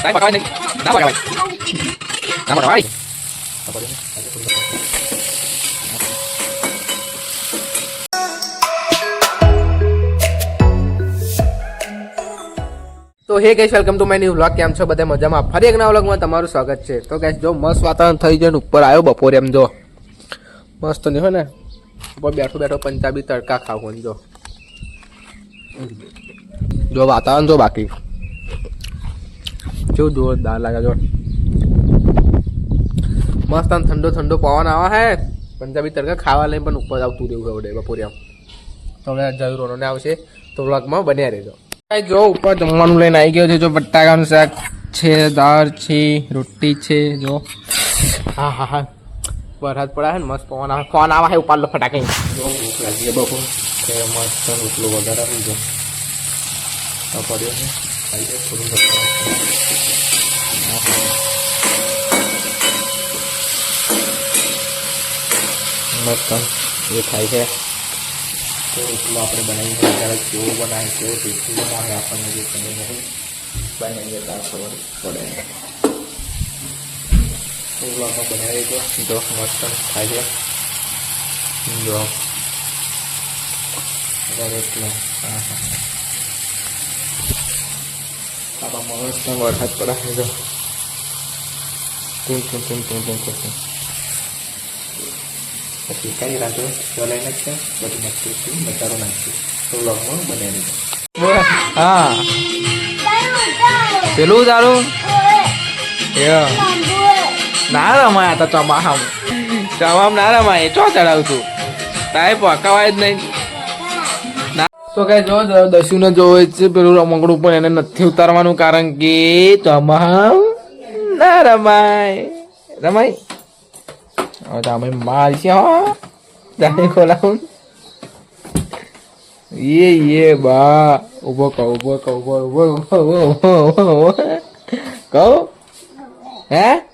Tay pakawan din. Dapat kawan. Dapat kawan. તો hey guys welcome to my new vlog કેમ છો બધા? મજામાં? ફરી એક નવા વ્લોગમાં તમારું સ્વાગત છે. તો ગેસ જો મસ્ત વાતાવરણ થઈ ને, ઉપર આવ્યો બપોરે એમ, જો. મસ્ત નહીં હોય ને? ઉપર બેઠો બેઠો પંજાબી તડકા ખાવું જો. જો વાતાવરણ જો બાકી. કેવું જોરદાર લાગે જો મસ્ત આમ ઠંડો ઠંડો પવન આવે હે. પંજાબી તડકા ખાવા લઈને પણ ઉપર આવતું રહેવું ખબર બપોરે આમ. તો હવે જરૂર ને આવશે તો વ્લોગમાં બન્યા રહેજો. જો, ઉપર જમવાનું લઈને આવી ગયો છે, જો, બટાકાનું શાક છે, દાળ છે, રોટી છે, જો. હા હા હા. વરસાદ પડ્યા ને, મસ્ત પવન આવે. ફોન આવે છે ઉપાડલો ફટાકે જો, ભૂખ લાગી બપોર. મસ્ત રોટલો વધારે આવી ગયો પડ્યો છે. જાય થોડું મસ્ત. એ થાય છે. તો એટલું આપણે બનાવીને ત્યારે કેવો બનાવે, કેવું ટેસ્ટી બનાવે, આપણને જે ખબર નથી બનાવીએ ત્યાં ખબર પડે. એટલું આપણે બનાવી દો જો, મસ્ત થાય છે. જો. એટલું. હા હા. આમાં મસ્ત વરસાદ પડે છે જો team team team team team team પછી કઈ રાખજો ચલાવી નાખશે બધું નાખીશું મસાલો નાખીશું તો વ્લોગમાં બનાવી દીધો હા પેલું તારું ના રમાય તો ચમાહમ ચમામ ના રમાય ચો ચડાવતું તાય પકાવાય જ નહીં તો કઈ જો દસ્યુ ને જોવે છે, પેલું રમકડું પણ એને નથી ઉતારવાનું કારણ કે તમામ ના રમાય. રમાય? હવે તમે મારશે હો. જાને ખોલાવું. યે યે બા. ઊભો કહો ઊભો કહો ઊભો ઊભો ઊભો ઊભો. કહો. હે?